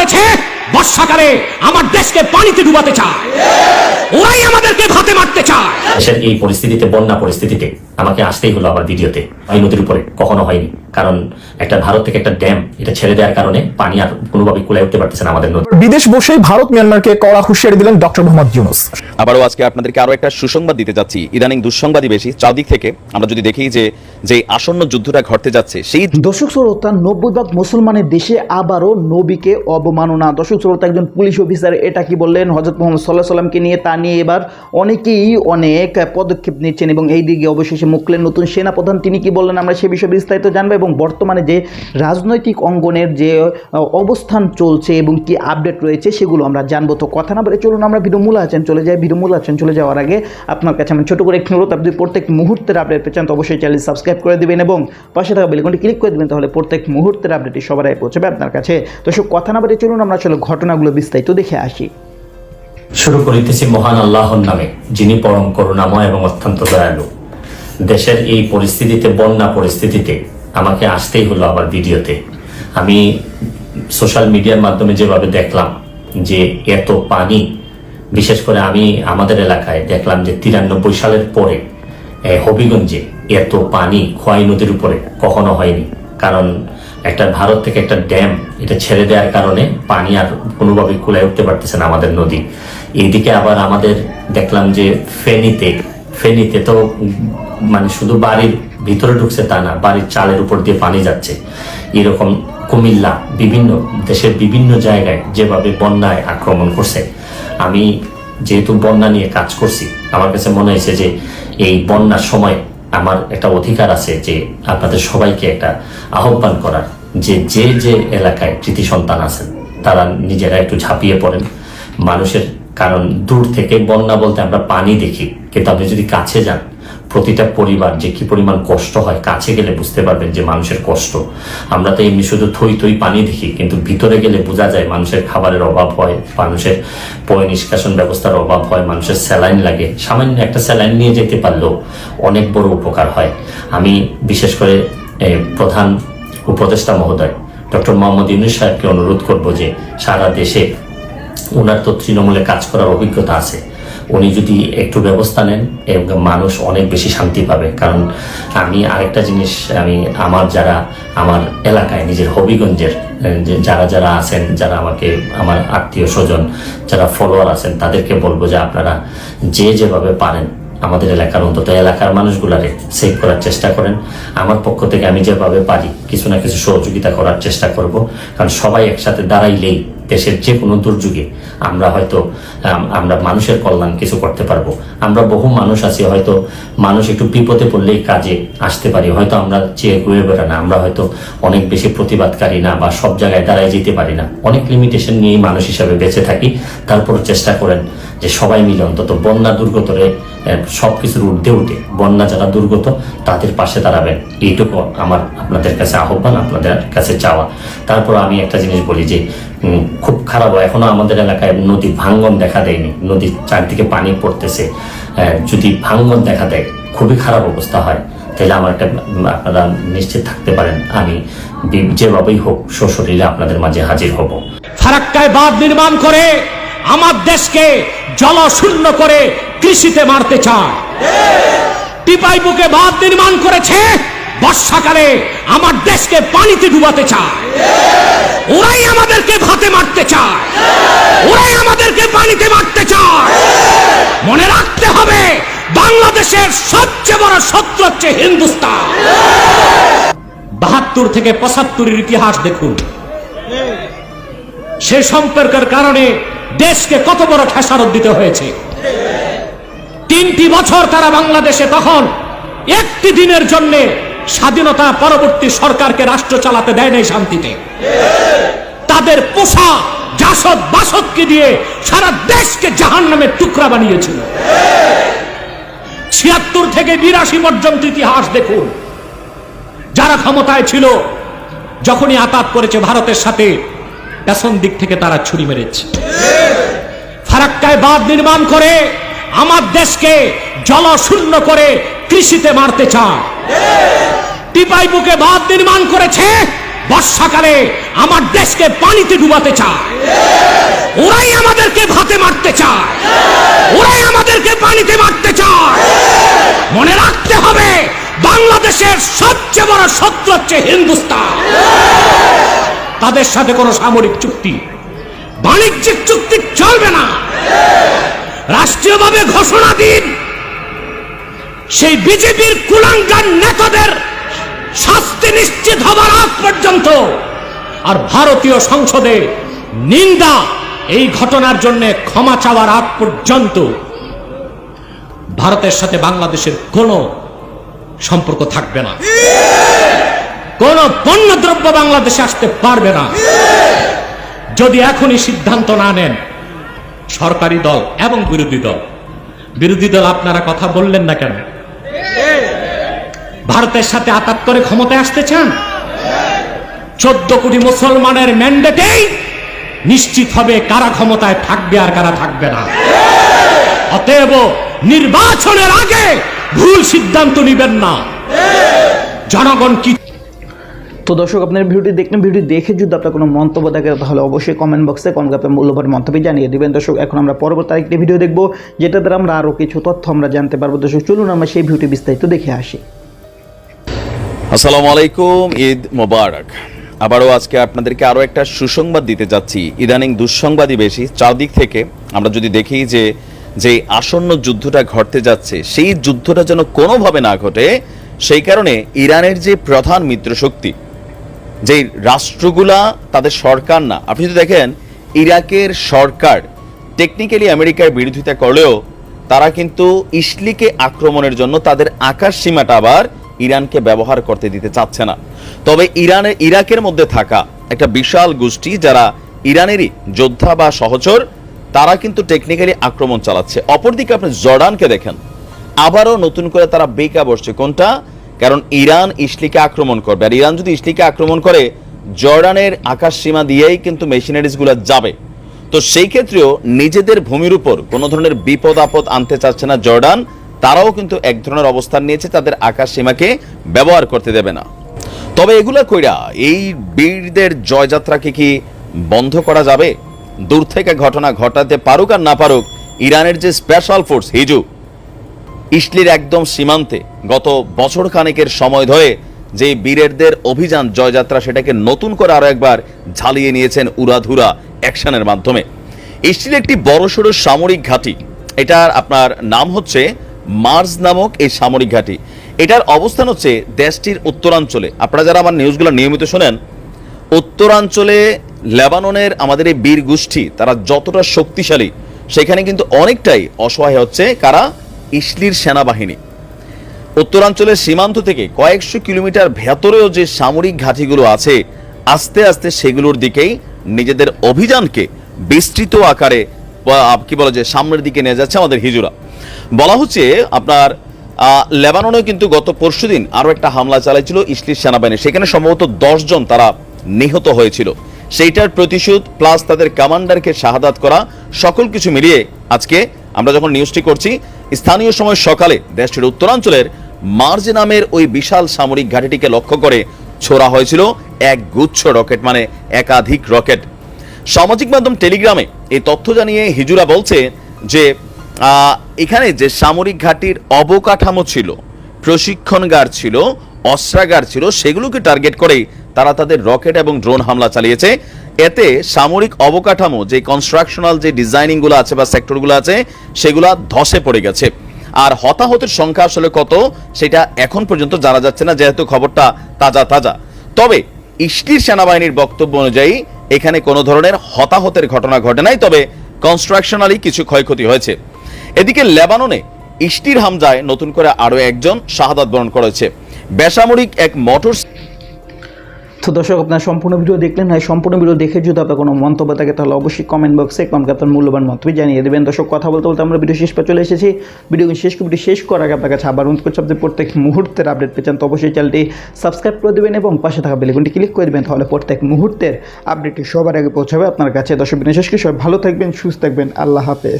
করেছে? বর্ষাকালে আমার দেশকে পানিতে ডুবাতে চায়। ওরাই আমাদেরকে ভাতে মারতে চায়। এই পরিস্থিতিতে, বন্যা পরিস্থিতিতে আমাকে আসতেই হলো আবার ভিডিওতে এই নদীর উপরে। কখনো হয়নি। কারণ একটা ভারত থেকে একটা ড্যাম এটা ছেড়ে দেওয়ার কারণে পানি আর কোনোভাবে কুলে উঠতে পারতেছে না আমাদের নদী। বিদেশ বসেই ভারত মিয়ানমারকে কড়া হুঁশিয়ারি দিলেন ডক্টর মোহাম্মদ ইউনুস। আবারও আজকে আপনাদেরকে আরও একটা সুসংবাদ দিতে যাচ্ছি। ইদানিং দুঃসংবাদই বেশি। চারদিক থেকে আমরা যদি দেখি যে যে আসন্ন যুদ্ধটা ঘটতে যাচ্ছে সেই দর্শক শ্রোতা নব্বই ভাগ মুসলমানের দেশে আবারও নবীকে অবমাননা। দর্শক শ্রোতা একজন পুলিশ অফিসার এটা কি বললেন? হজরত মোহাম্মদ সাল্লাহ সাল্লামকে নিয়ে তা নিয়ে এবার অনেকেই অনেক পদক্ষেপ নিচ্ছেন এবং এই দিকে অবশেষে মুখলেন নতুন সেনাপ্রধান, তিনি কি বললেন আমরা সে বিষয়ে বিস্তারিত জানব এবং বর্তমানে যে রাজনৈতিক অঙ্গনের যে অবস্থান চলছে এবং কি আপডেট রয়েছে সেগুলো আমরা জানব। তো কথা না বলে চলুন আমরা ভিডিও মূল আছেন চলে যাই। ভিডিও মূল আছেন চলে যাওয়ার আগে আপনার কাছে আমি ছোট করে একটি অনুরোধ, আপনি প্রত্যেক মুহূর্তের আপডেট পেয়েছেন তো অবশ্যই চ্যানেল সাবস্ক্রাইব করে দেবেন এবং পাশে থাকা বেলকনটি ক্লিক করে দেবেন, তাহলে প্রত্যেক মুহূর্তের আপডেটটি সবার আগে পৌঁছাবে আপনার কাছে। তো সব কথা না বলে চলুন, আমরা আসলে ঘটনাগুলো বিস্তারিত দেখে আসি। শুরু করিতেছি মহান আল্লাহর নামে, যিনি পরম করুণাময় এবং অত্যন্ত দয়ালু। দেশের এই পরিস্থিতিতে, বন্যা পরিস্থিতিতে আমাকে আসতেই হলো আবার ভিডিওতে। আমি সোশ্যাল মিডিয়ার মাধ্যমে যেভাবে দেখলাম যে এত পানি, বিশেষ করে আমি আমাদের এলাকায় দেখলাম যে তিরানব্বই সালের পরে হবিগঞ্জে এত পানি খোয়াই নদীর উপরে কখনো হয়নি। কারণ একটা ভারত থেকে একটা ড্যাম, এটা ছেড়ে দেওয়ার কারণে পানি আর কোনোভাবে কুলায় উঠতে পারতেছে না আমাদের নদী। এইদিকে আবার আমাদের দেখলাম যে ফেনীতে ফেনীতে তো মানে শুধু বাড়ির ভিতরে ঢুকছে তা না, বাড়ির চালের উপর দিয়ে পানি যাচ্ছে। এরকম কুমিল্লা বিভিন্ন দেশের বিভিন্ন জায়গায় যেভাবে বন্যায় আক্রমণ করছে। আমি যেহেতু বন্যা নিয়ে কাজ করছি, আমার কাছে মনে হয়েছে যে এই বন্যার সময় আমার একটা অধিকার আছে যে আপনাদের সবাইকে একটা আহ্বান করার, যে যে যে এলাকায় কৃতি সন্তান আছেন, তারা নিজেরা একটু ঝাঁপিয়ে পড়েন। মানুষের কারণ দূর থেকে বন্যা বলতে আমরা পানি দেখি, কিন্তু আপনি যদি কাছে যান প্রতিটা পরিবার যে কি পরিমাণ কষ্ট হয়, কাছে গেলে বুঝতে পারবেন যে মানুষের কষ্ট। আমরা তো এমনি শুধু থই থই পানি দেখি, কিন্তু ভিতরে গেলে বোঝা যায় মানুষের খাবারের অভাব হয়, মানুষের পয় নিষ্কাশন ব্যবস্থার অভাব হয়, মানুষের স্যালাইন লাগে। সামান্য একটা স্যালাইন নিয়ে যেতে পারলেও অনেক বড় উপকার হয়। আমি বিশেষ করে প্রধান উপদেষ্টা মহোদয়, ডক্টর মোহাম্মদ ইউনুস সাহেবকে অনুরোধ করব যে সারা দেশে ওনার তো তৃণমূলে কাজ করার অভিজ্ঞতা আছে। উনি যদি একটু ব্যবস্থা নেন এবং মানুষ অনেক বেশি শান্তি পাবে। কারণ আমি আরেকটা জিনিস, আমি আমার যারা, আমার এলাকায় নিজের হবিগঞ্জের যারা যারা আছেন, যারা আমাকে, আমার আত্মীয় স্বজন, যারা ফলোয়ার আছেন, তাদেরকে বলব যে আপনারা যে যেভাবে পারেন আমাদের এলাকার অন্তত এলাকার মানুষগুলারে সেভ করার চেষ্টা করেন। আমার পক্ষ থেকে আমি যেভাবে পারি কিছু না কিছু সহযোগিতা করার চেষ্টা করব। কারণ সবাই একসাথে দাঁড়াইলেই দেশের যে কোনো দুর্যোগে আমরা হয়তো আমরা মানুষের কল্যাণ কিছু করতে পারব। আমরা বহু মানুষ আছি, হয়তো মানুষ একটু বিপদে পড়লেই কাজে আসতে পারি। হয়তো আমরা চেয়ে ঘুরে বেড়া না, আমরা হয়তো অনেক বেশি প্রতিবাদকারী না বা সব জায়গায় দাঁড়ায় যেতে পারি না। অনেক লিমিটেশন নিয়েই মানুষ হিসাবে বেঁচে থাকি। তারপর চেষ্টা করেন যে সবাই মিলে অন্তত বন্যা দুর্গতরে সব কিছুর ঊর্ধ্বে উঠে। বন্যা যারা দুর্গত, তাদের পাশে দাঁড়াবেন। এইটুকু আমার আপনাদের কাছে আহ্বান আপনাদের কাছে চাওয়া। তারপর আমি একটা জিনিস বলি যে খুব খারাপ এখনও আমাদের এলাকায় নদী ভাঙ্গন দেখা দেয়নি। নদীর চারদিকে পানি পড়তেছে। যদি ভাঙ্গন দেখা দেয়, খুবই খারাপ অবস্থা হয়। তাহলে আমার একটা আপনারা নিশ্চিত থাকতে পারেন। আমি যেভাবেই হোক সশরীরে আপনাদের মাঝে হাজির হব। ফারাক্কায় বাঁধ নির্মাণ করে আমার দেশকে জলশূন্য করে কৃষিতে মারতে চায়। টিপাই বুকে বাঁধ নির্মাণ করেছে বর্ষাকালে আমার দেশকে পানিতে ডুবাতে চায়। ওরাই আমাদেরকে ভাতে মারতে চায়। ওরাই আমাদেরকে পানিতে মারতে চায়। মনে রাখতে হবে, বাংলাদেশের সবচেয়ে বড় শত্রু হচ্ছে হিন্দুস্তান। বাহাত্তর থেকে পঁচাত্তরের ইতিহাস দেখুন। সে সম্পর্কের কারণে দেশকে কত বড় খেসারত দিতে হয়েছে। তিনটি বছর তারা বাংলাদেশে তখন একটি দিনের জন্য স্বাধীনতা পরবর্তী সরকারকে রাষ্ট্র চালাতে দেয় নাই শান্তিতে। তাদের পোষা জাসদ বাসদকে দিয়ে সারা দেশকে জাহান নামের টুকরা বানিয়েছিল। ছিয়াত্তর থেকে বিরাশি পর্যন্ত ইতিহাস দেখুন। যারা ক্ষমতায় ছিল, যখনই আতাত করেছে ভারতের সাথে, পেছন দিক থেকে তারা ছুরি মেরেছে। ফারাক্কায় বাঁধ নির্মাণ করে আমার দেশকে জলশূন্য করে কৃষিতে মারতে চায়। টিপাই বুকে বাঁধ নির্মাণ করেছে, বর্ষাকালে আমার দেশকে পানিতে ডুবাতে চায়। ওরাই আমাদেরকে ভাতে মারতে চায়। ওরাই আমাদেরকে পানিতে মারতে চায়। মনে রাখতে হবে, বাংলাদেশের সবচেয়ে বড় শত্রু হচ্ছে হিন্দুস্তান। তাদের সাথে কোনো সামরিক চুক্তি, বাণিজ্যিক চুক্তি চলবে না। রাষ্ট্রীয়ভাবে ঘোষণা দিন। সেই বিজেপির কুলাঙ্গার নেতাদের শাস্তি নিশ্চিত হবার আগ পর্যন্ত। আর ভারতীয় সংসদে নিন্দা এই ঘটনার জন্য ক্ষমা চাওয়ার আগ পর্যন্ত ভারতের সাথে বাংলাদেশের কোনো সম্পর্ক থাকবে না। কোন পণ্যদ্রব্য বাংলাদেশে আসতে পারবে না। যদি এখনই সিদ্ধান্ত না নেন, সরকারি দল এবং বিরোধী দল বিরোধী দল আপনারা কথা বললেন না কেন? ভারতের সাথে আতাত করে ক্ষমতায় আসতে চান? চোদ্দ কোটি মুসলমানের ম্যান্ডেটেই নিশ্চিত হবে কারা ক্ষমতায় থাকবে আর কারা থাকবে না। অতএব নির্বাচনের আগে ভুল সিদ্ধান্ত নিবেন না। জনগণ কি তো দর্শক, আপনার ভিডিওটি দেখলেন ভিডিও দেখে যদি আপনার কোনো মন্তব্য থাকে, তাহলে অবশ্যই কমেন্ট বক্সে কমেন্ট আপনার মূল্যবান মন্তব্য জানিয়ে দেবেন। দর্শক, এখন আমরা পরবর্তী আরেকটি ভিডিও দেখব যেটা দ্বারা আমরা আরও কিছু তথ্য আমরা জানতে পারব। দর্শক, চলুন আমরা সেই ভিডিওটি বিস্তারিত দেখে আসি। আসসালামু আলাইকুম, ঈদ মোবারক। আবারও আজকে আপনাদেরকে আরও একটা সুসংবাদ দিতে যাচ্ছি। ইদানিং দুঃসংবাদই বেশি। চারদিক থেকে আমরা যদি দেখি যে যে আসন্ন যুদ্ধটা ঘটতে যাচ্ছে, সেই যুদ্ধটা যেন কোনোভাবে না ঘটে, সেই কারণে ইরানের যে প্রধান মিত্রশক্তি যে রাষ্ট্রগুলা তাদের সরকার না, আপনি যদি দেখেন, ইরাকের সরকার টেকনিক্যালি আমেরিকার বিরোধিতা করলেও তারা কিন্তু ইসলিকে আক্রমণের জন্য তাদের আকাশ সীমাটা আবার ইরানকে ব্যবহার করতে দিতে চাচ্ছে না। তবে ইরানের ইরাকের মধ্যে থাকা একটা বিশাল গোষ্ঠী যারা ইরানেরই যোদ্ধা বা সহচর, তারা কিন্তু টেকনিক্যালি আক্রমণ চালাচ্ছে। অপরদিকে আপনি জর্ডানকে দেখেন। আবারও নতুন করে তারা বেকা বসছে। কোনটা? কারণ ইরান ইসলিকে আক্রমণ করবে। আর ইরান যদি ইসলিকে আক্রমণ করে, জর্ডানের আকাশ সীমা দিয়েই কিন্তু মেশিনারিজগুলো যাবে। তো সেই ক্ষেত্রেও নিজেদের ভূমির উপর কোনো ধরনের বিপদ আপদ আনতে চাচ্ছে না জর্ডান। তারাও কিন্তু এক ধরনের অবস্থান নিয়েছে, তাদের আকাশ সীমাকে ব্যবহার করতে দেবে না। তবে এগুলা কইরা এই বীরদের জয়যাত্রাকে কি বন্ধ করা যাবে? দূর থেকে ঘটনা ঘটাতে পারুক আর না পারুক, ইরানের যে স্পেশাল ফোর্স হিজু, ইসলির একদম সীমান্তে গত বছর খানেকের সময় ধরে যে বীরেরদের অভিযান জয়যাত্রা সেটাকে নতুন করে আরও একবার ঝালিয়ে নিয়েছেন উড়াধুরা অ্যাকশনের মাধ্যমে। ইসলির একটি বড়সড় সামরিক ঘাঁটি, এটার আপনার নাম হচ্ছে মার্স নামক এই সামরিক ঘাঁটি। এটার অবস্থান হচ্ছে দেশটির উত্তরাঞ্চলে। আপনারা যারা আমার নিউজগুলো নিয়মিত শোনেন, উত্তরাঞ্চলে লেবাননের আমাদের এই বীর গোষ্ঠী, তারা যতটা শক্তিশালী, সেখানে কিন্তু অনেকটাই অসহায় হচ্ছে কারা? ইসলির সেনাবাহিনী। উত্তরাঞ্চলের সীমান্ত থেকে কয়েকশো কিলোমিটার ভেতরেও যে সামরিক ঘাঁটিগুলো আছে, আস্তে আস্তে সেগুলোর দিকেই নিজেদের অভিযানকে বিস্তৃত আকারে কি বলে যে সামনের দিকে নিয়ে যাচ্ছে আমাদের হিজুরা। বলা হচ্ছে আপনার লেবাননেও কিন্তু গত পরশুদিন আরও একটা হামলা চালাইছিল ইসলির সেনাবাহিনী। সেখানে সম্ভবত জন তারা নিহত হয়েছিল। সেইটার প্রতিশোধ প্লাস তাদের কমান্ডারকে শাহাদাত করা, সকল কিছু মিলিয়ে আজকে আমরা যখন নিউজটি করছি, স্থানীয় সময় সকালে দেশটির উত্তরাঞ্চলের মার্জ নামের ওই বিশাল সামরিক ঘাটিটিকে লক্ষ্য করে ছোড়া হয়েছিল এক গুচ্ছ রকেট মানে একাধিক রকেট। সামাজিক মাধ্যম টেলিগ্রামে এই তথ্য জানিয়ে হিজুরা বলছে যে এখানে যে সামরিক ঘাটির অবকাঠামো ছিল, প্রশিক্ষণগার ছিল, অস্ত্রাগার ছিল, সেগুলোকে টার্গেট করেই তারা তাদের রকেট এবং ড্রোন হামলা চালিয়েছে। এতে সামরিক অবকাঠামো, যে কনস্ট্রাকশনাল যে ডিজাইনিংগুলো আছে বা সেক্টরগুলো আছে, সেগুলা ধসে পড়ে গেছে। আর হতাহতের সংখ্যা আসলে কত, সেটা এখন পর্যন্ত জানা যাচ্ছে না, যেহেতু খবরটা তাজা তাজা। তবে ইসলির সেনাবাহিনীর বক্তব্য অনুযায়ী, এখানে কোনো ধরনের হতাহতের ঘটনা ঘটে নাই, তবে কনস্ট্রাকশনালি কিছু ক্ষয়ক্ষতি হয়েছে। এদিকে লেবাননে ইস্টির হামজায় নতুন করে আরও একজন শাহাদাত বরণ করেছে। বেসামরিক এক মোটর তো দর্শক, আপনার সম্পূর্ণ ভিডিও দেখলেন হয় সম্পূর্ণ ভিডিও দেখে যদি আপনার কোনো মন্তব্য থাকে, তাহলে অবশ্যই কমেন্ট বক্সে কমেন্ট আপনার মূল্যবান মন্তব্য জানিয়ে দেবেন। দর্শক, কথা বলতে বলতে আমরা ভিডিও শেষ পর চলে এসেছি। ভিডিও শেষ ভিডিও শেষ করার আগে আপনার কাছে আবার অনুরোধ করছি, আপনি প্রত্যেক মুহূর্তের আপডেট পেয়েছেন তো অবশ্যই চ্যানেলটি সাবস্ক্রাইব করে দেবেন এবং পাশে থাকা বেলেগুনটি ক্লিক করে দেবেন, তাহলে প্রত্যেক মুহূর্তের আপডেটটি সবার আগে পৌঁছাবে আপনার কাছে। দর্শক বিশেষ করে সবাই ভালো থাকবেন, সুস্থ থাকবেন। আল্লাহ হাফেজ।